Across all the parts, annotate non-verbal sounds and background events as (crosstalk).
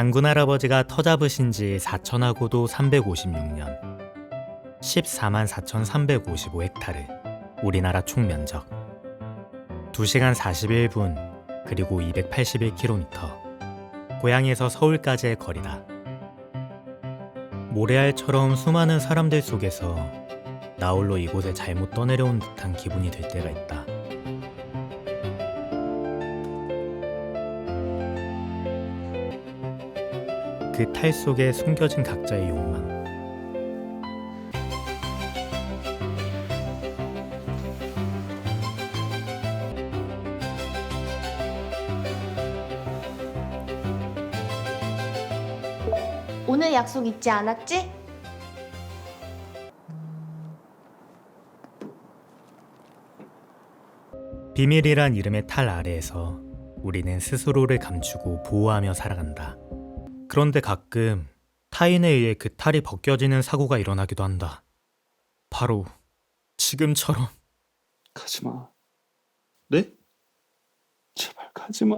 당군 할아버지가 터 잡으신 지 4천하고도 356년 14만 4,355 헥타르 우리나라 총 면적. 2시간 41분 그리고 281km 고향에서 서울까지의 거리다. 모래알처럼 수많은 사람들 속에서 나 홀로 이곳에 잘못 떠내려온 듯한 기분이 들 때가 있다 그 탈 속에 숨겨진 각자의 욕망. 오늘 약속 잊지 않았지? 비밀이란 이름의 탈 아래에서 우리는 스스로를 감추고 보호하며 살아간다. 그런데 가끔 타인에 의해 그 탈이 벗겨지는 사고가 일어나기도 한다. 바로 지금처럼. (laughs) 가지 마. 네? 제발 가지 마.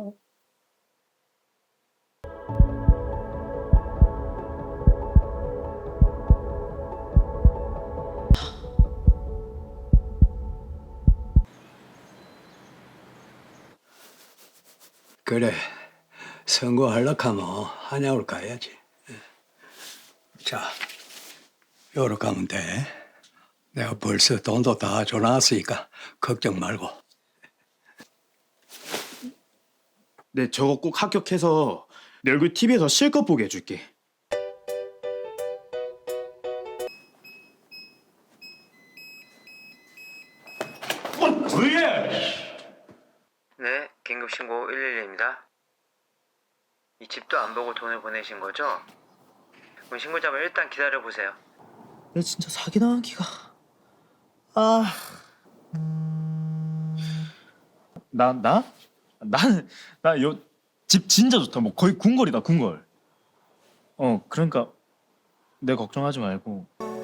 그래 선거하려고 하면 한양으로 가야지 예. 자 여기로 가면 돼 내가 벌써 돈도 다 줘놨으니까 걱정 말고 네, 저거 꼭 합격해서 내 얼굴 TV에서 실컷 보게 해줄게. 네, 긴급신고 112입니다. 이 집도 안 보고 돈을 보내신 거죠? 그럼 신고자분 일단 기다려 보세요. 내 진짜 사기당한 기가. 아. 나 나? 나는 나 요 집 진짜 좋다. 뭐 거의 궁궐이다 궁궐. 어 그러니까 내 걱정하지 말고 매일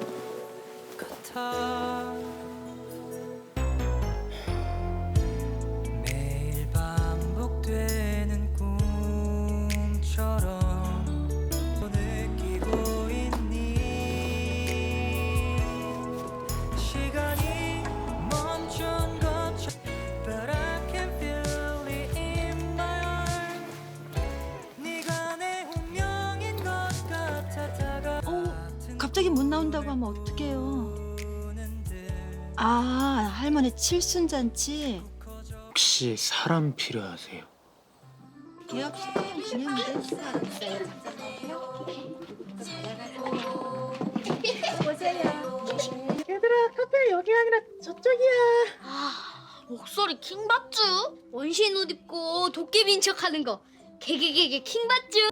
갑자기 못 나온다고 하면 어떡해요? 아, 할머니 칠순잔치. 혹시 사람 필요하세요? 기업 시간 기념일에 아, 목소리 킹받쥬? 원신 옷 입고 도깨비인 척 하는 거. 개개개개 킹받쥬?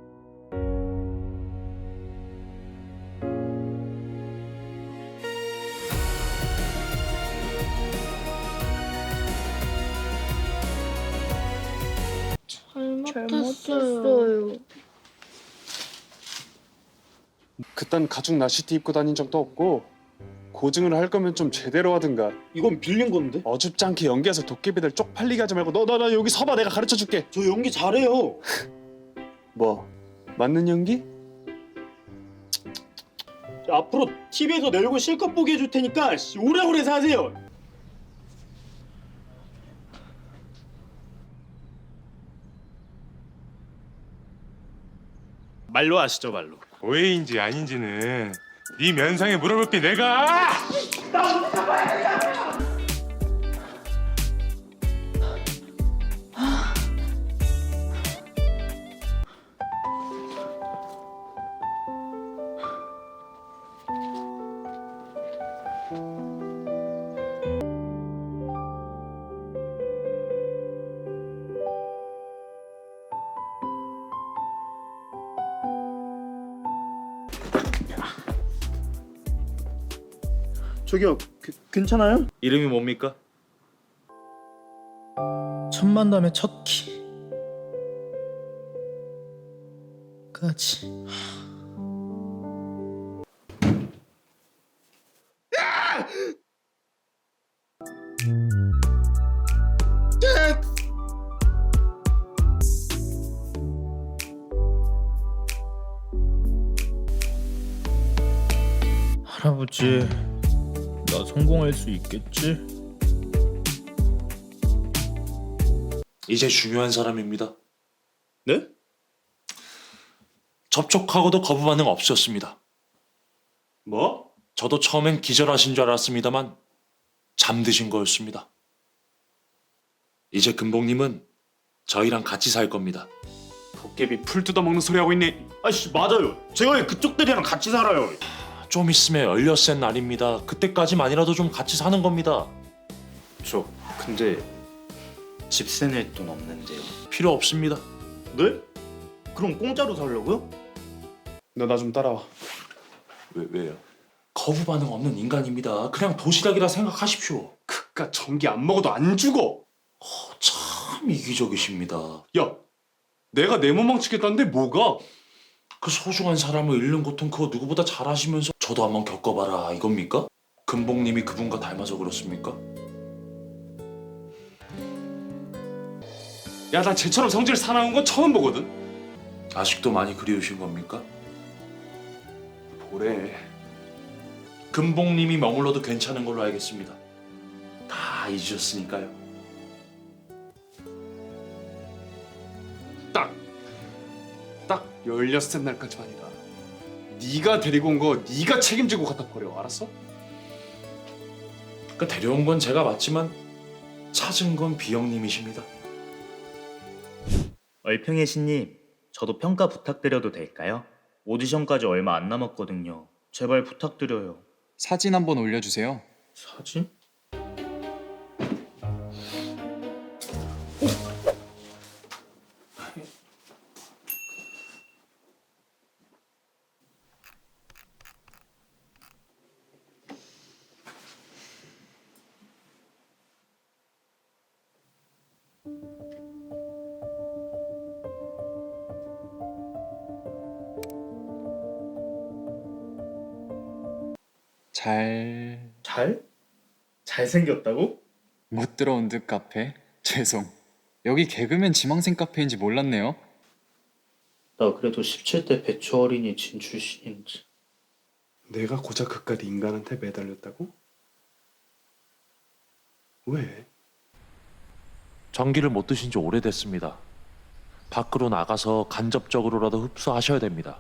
잘못했어요. 그딴 가죽 나시티 입고 다닌 적도 없고 고증을 할 거면 좀 제대로 하든가. 이건 빌린 건데? 어줍지 않게 연기해서 도깨비들 쪽팔리게 하지 말고 너 너 너 여기 서봐 내가 가르쳐 줄게. 저 연기 잘해요. (laughs) 뭐 맞는 연기? 앞으로 TV에서 내 얼굴 실컷 보게 해줄 테니까 씨, 오래오래 사세요. 말로 아시죠 말로. 오해인지 아닌지는 네 면상에 물어볼 게 내가 저기요 그, 괜찮아요? 이름이 뭡니까? 첫 만남의 첫 키. 까지. 할 성공할 수 있겠지? 이제 중요한 사람입니다. 네? 접촉하고도 거부 반응 없었습니다. 뭐? 저도 처음엔 기절하신 줄 알았습니다만 잠드신 거였습니다. 이제 금복님은 저희랑 같이 살 겁니다. 도깨비 풀 뜯어먹는 소리 하고 있네. 아씨 맞아요. 제가 왜 그쪽들이랑 같이 살아요? 좀 있으면 열렸센 날입니다. 그때까지만이라도 좀 같이 사는 겁니다. 저 근데 집세 낼 돈 없는데요. 필요 없습니다. 네? 그럼 공짜로 살려고요? 너 나 좀 따라와. 왜 왜요? 거부 반응 없는 인간입니다. 그냥 도시락이라 생각하십시오. 그깟 전기 안 먹어도 안 죽어. 어, 참 이기적이십니다. 야, 내가 내 몸 망치겠다는데 뭐가? 그 소중한 사람을 잃는 고통 그거 누구보다 잘 아시면서 저도 한번 겪어봐라 이겁니까? 금복님이 그분과 닮아서 그렇습니까? 야, 나 쟤처럼 성질 사나운 건 처음 보거든. 아직도 많이 그리우신 겁니까? 뭐래? 금복님이 머물러도 괜찮은 걸로 알겠습니다. 다 잊으셨으니까요. 딱, 딱 열렸을 날까지만이다. 네가 데리고 온 거 네가 책임지고 갖다 버려. 알았어? 그 데려온 건 제가 맞지만 찾은 건 비영님이십니다. 얼평의 신님, 저도 평가 부탁드려도 될까요? 오디션까지 얼마 안 남았거든요. 제발 부탁드려요. 사진 한번 올려주세요. 사진? 잘... 잘? 잘생겼다고? 못 들어온 듯 카페? 죄송. 여기 개그맨 지망생 카페인지 몰랐네요. 나 그래도 17대 배추 어린이 진 출신인지. 내가 고작 그깟 인간한테 매달렸다고? 왜? 전기를 못 드신 지 오래됐습니다. 밖으로 나가서 간접적으로라도 흡수하셔야 됩니다.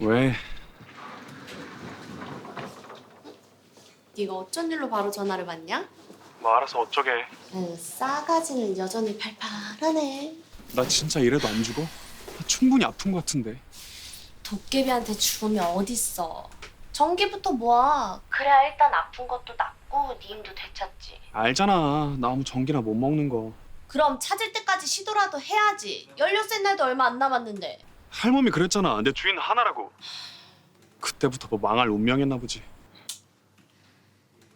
왜? 네가 어쩐 일로 바로 전화를 받냐? 뭐 알아서 어쩌게. 응, 싸가지는 여전히 팔팔하네. 나 진짜 이래도 안 죽어? 나 충분히 아픈 것 같은데. 도깨비한테 죽으면 어딨어. 전기부터 모아. 그래야 일단 아픈 것도 낫고 네 힘도 되찾지. 알잖아. 나 아무 전기나 못 먹는 거. 그럼 찾을 때까지 시도라도 해야지. 연료센 날도 얼마 안 남았는데. 할멈이 그랬잖아. 내 주인 하나라고. 그때부터 뭐 망할 운명이었나 보지.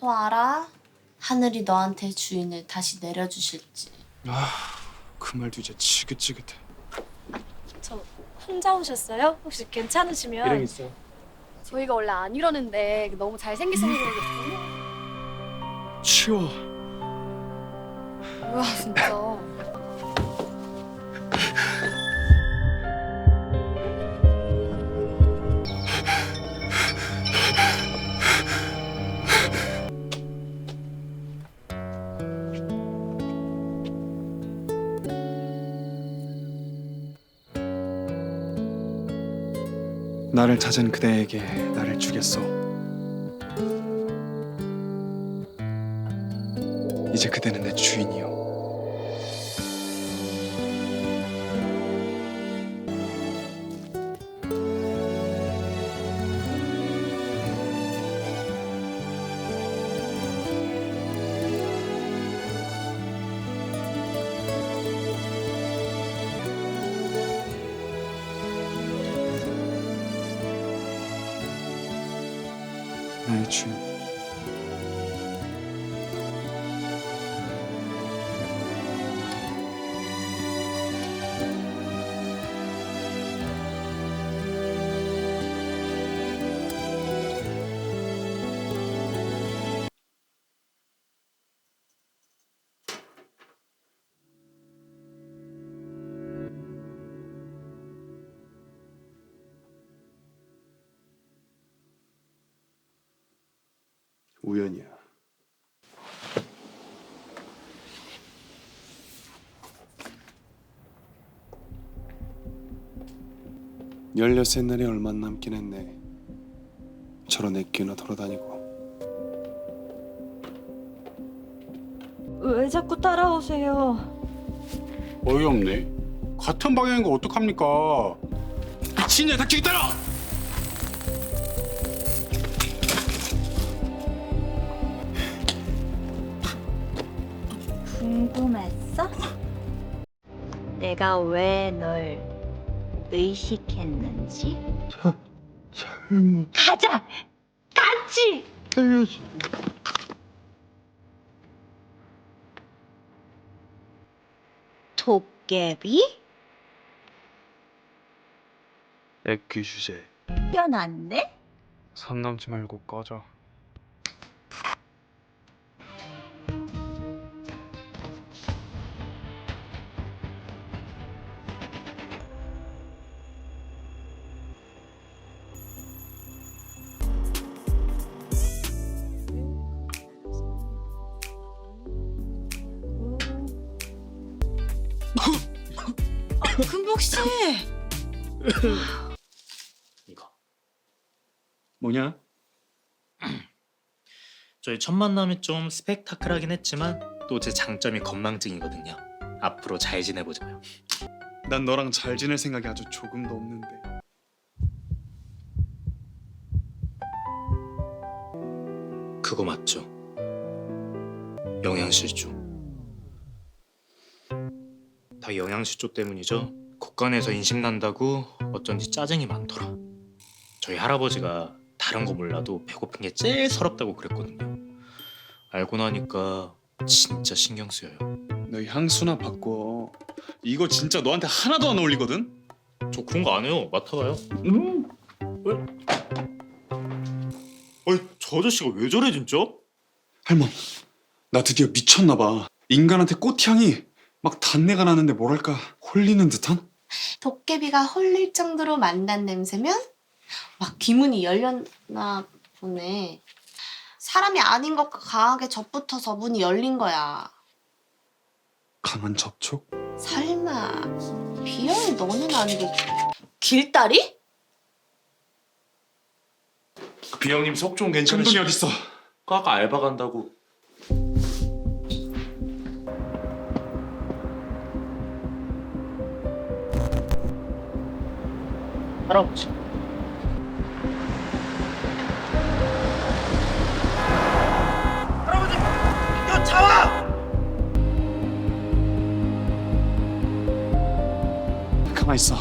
너 알아? 하늘이 너한테 주인을 다시 내려주실지. 아, 그 말도 이제 지긋지긋해. 저 혼자 오셨어요? 혹시 괜찮으시면 있어. 저희가 원래 안 이러는데 너무 잘생기셔서 그러거든요. 치워. 뭐야 진짜. 나를 찾은 그대에게 나를 주겠소. 이제 그대는 내 주인이요. 나 우연이야. 열여섯 날이 얼마 안 남긴 했네. 저런 애끼나 돌아다니고. 왜 자꾸 따라오세요? 어이없네. 같은 방향인 거 어떡합니까? 미친년 닥치기 따라! 궁금했어? 내가 왜 널 의식했는지? 잘못 가자! 같이! 살려줘. 도깨비? 애기 주제. 뼈났네? 선 넘지 말고 꺼져. 뭐냐? 저희 첫 만남이 좀 스펙타클하긴 했지만 또 제 장점이 건망증이거든요. 앞으로 잘 지내보자고요. 난 너랑 잘 지낼 생각이 아주 조금도 없는데. 그거 맞죠? 영양실조. 다 영양실조 때문이죠. 곳간에서 인식 난다고 어쩐지 짜증이 많더라. 저희 할아버지가 다른 거 몰라도 배고픈 게 제일 서럽다고 그랬거든요. 알고 나니까 진짜 신경 쓰여요. 너 향수나 바꿔. 이거 진짜 너한테 하나도 안 어울리거든? 저 그런 거 안 해요. 맡아봐요. 음. 아니 저 아저씨가 왜 저래 진짜? 할멈, 나 드디어 미쳤나 봐. 인간한테 꽃향이 막 단내가 나는데 뭐랄까 홀리는 듯한? 도깨비가 홀릴 정도로 만난 냄새면 막 귀문이 열렸나 보네. 사람이 아닌 것과 강하게 접붙어서 문이 열린 거야. 강한 접촉? 설마 비영이 너는 아니겠지? 길다리? 비영님 속좀큰 괜찮으시? 돈이 어딨어? 아까 알바 간다고. 할아버지, 가만 있어.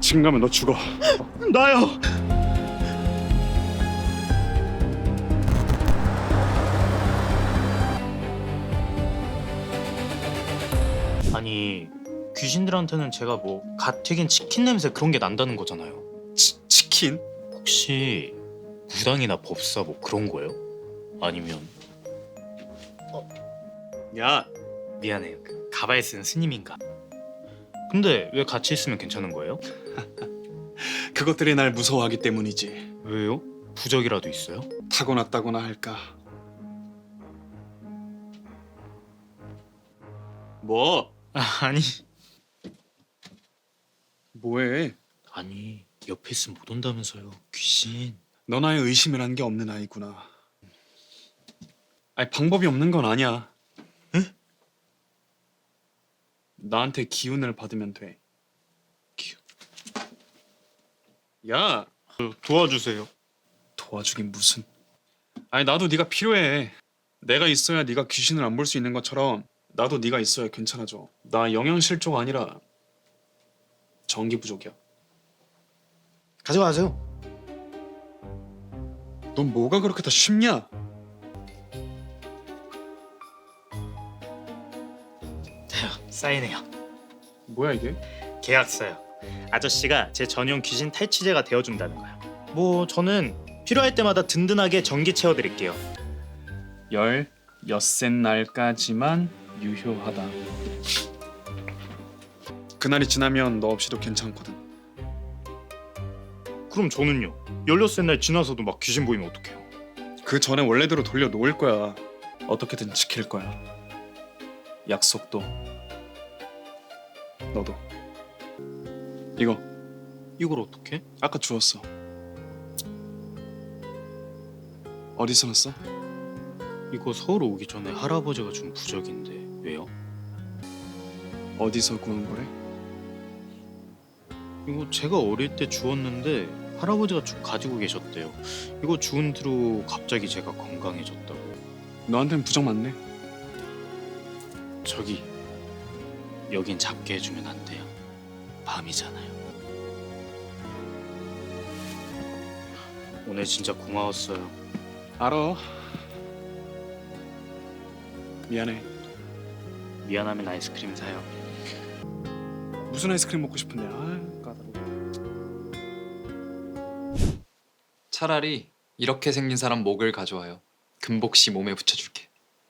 지금 가면 너 죽어. 나요. 아니 귀신들한테는 제가 뭐갓 튀긴 치킨 냄새 그런 게 난다는 거잖아요. 치, 치킨? 혹시 무당이나 법사 뭐 그런 거예요? 아니면 어? 야, 미안해요. 그 가발 쓴 스님인가? 근데 왜 같이 있으면 괜찮은 거예요? (laughs) 그것들이 날 무서워하기 때문이지. 왜요? 부적이라도 있어요? 타고났다거나 할까. 뭐? 아, 아니 뭐해? 아니 옆에 있으면 못 온다면서요 귀신 너 나의 의심이라는 게 없는 아이구나. 아니 방법이 없는 건 아니야. 에? 나한테 기운을 받으면 돼. 기운. 야, 도와주세요 도와주긴 무슨? 아니 나도 네가 필요해. 내가 있어야 네가 귀신을 안 볼 수 있는 것처럼 나도 네가 있어야 괜찮아져. 나 영양 실조가 아니라 전기 부족이야. 가져가세요 넌 뭐가 그렇게 다 쉽냐? 사인해요 뭐야 이게? 계약서요 아저씨가 제 전용 귀신 탈취제가 되어준다는 거요 뭐 저는 필요할 때마다 든든하게 전기 채워드릴게요 열 엿새 날까지만 유효하다. 그날이 지나면 너 없이도 괜찮거든. 그럼 저는요 16살 날 지나서도 막 귀신 보이면 어떡해요 그 전에 원래대로 돌려 놓을 거야. 어떻게든 지킬 거야. 약속도. 너도. 이거 이걸 어떻게? 아까 주웠어. 어디서 났어? 이거 서울 오기 전에 할아버지가 준 부적인데 왜요? 어디서 구한 거래? 이거 제가 어릴 때 주웠는데 할아버지가 쭉 가지고 계셨대요. 이거 주운 뒤로 갑자기 제가 건강해졌다고. 너한텐 부적 맞네. 저기 여긴 잡게 해주면 안 돼요. 밤이잖아요. 오늘 진짜 고마웠어요. 알아. 미안해. 미안하면 아이스크림 사요. 무슨 아이스크림 먹고 싶은데? 아, 까다로워. 차라리 이렇게 생긴 사람 목을 가져와요. 금복 씨 몸에 붙여줄게.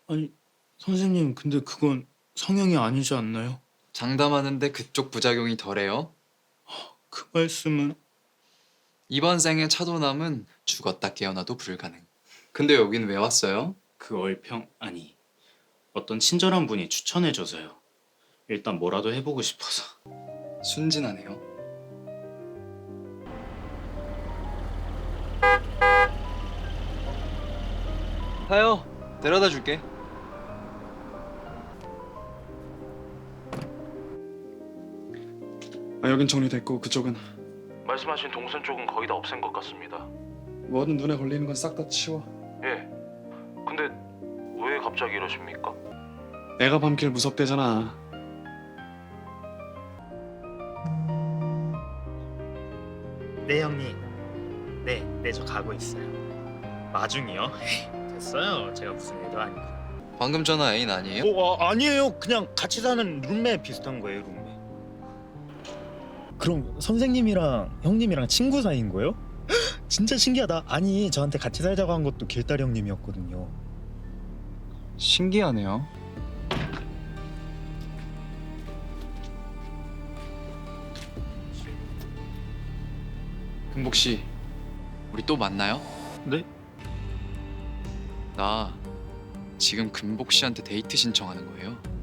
아니 선생님 근데 그건 성형이 아니지 않나요? 장담하는데 그쪽 부작용이 덜해요. 그 말씀은 이번 생에 차도남은 죽었다 깨어나도 불가능. 근데 여긴 왜 왔어요? 그 얼평 아니 어떤 친절한 분이 추천해줘서요. 일단 뭐라도 해보고 싶어서. 순진하네요. 타요. 데려다 줄게. 아, 여긴 정리됐고 그쪽은 말씀하신 동선 쪽은 거의 다 없앤 것 같습니다. 뭐든 눈에 걸리는 건 싹 다 치워. 예. 근데 왜 갑자기 이러십니까? 애가 밤길 무섭대잖아. 네 형님. 네, 네 저 가고 있어요. 마중이요? (laughs) 됐어요. 제가 무슨 일도 아니고. 방금 전화 애인 아니에요? 어, 아, 아니에요. 그냥 같이 사는 룸메 비슷한 거예요, 룸메. 그럼 선생님이랑 형님이랑 친구 사이인 거예요? (gasps) 진짜 신기하다. 아니 저한테 같이 살자고 한 것도 길다리 형님이었거든요. 신기하네요. 금복 씨, 우리 또 만나요? 네? 나 지금 금복 씨한테 데이트 신청하는 거예요. 네?